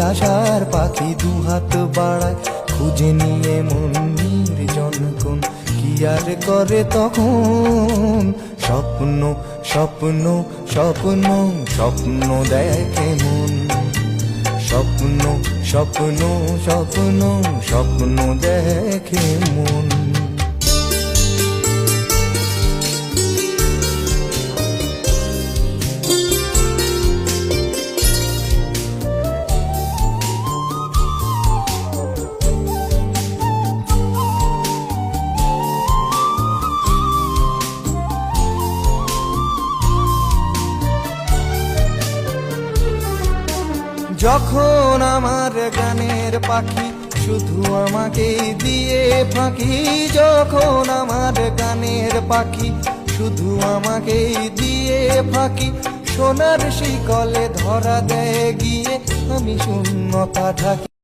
আশার পাখি দুহাত বাড়ায়, খুঁজে নিয়ে মন নির্জন কি আর করে তখন? স্বপ্ন স্বপ্ন স্বপ্ন স্বপ্ন দেখে মন। স্বপ্ন স্বপ্ন স্বপ্ন স্বপ্ন দেখে মন। যখন আমার গানের পাখি শুধু আমাকে দিয়ে ফাঁকি, যখন আমার গানের পাখি শুধু আমাকে দিয়ে ফাঁকি, সোনার শিকলে ধরা দেয় গিয়ে আমি শূন্যতা থাকি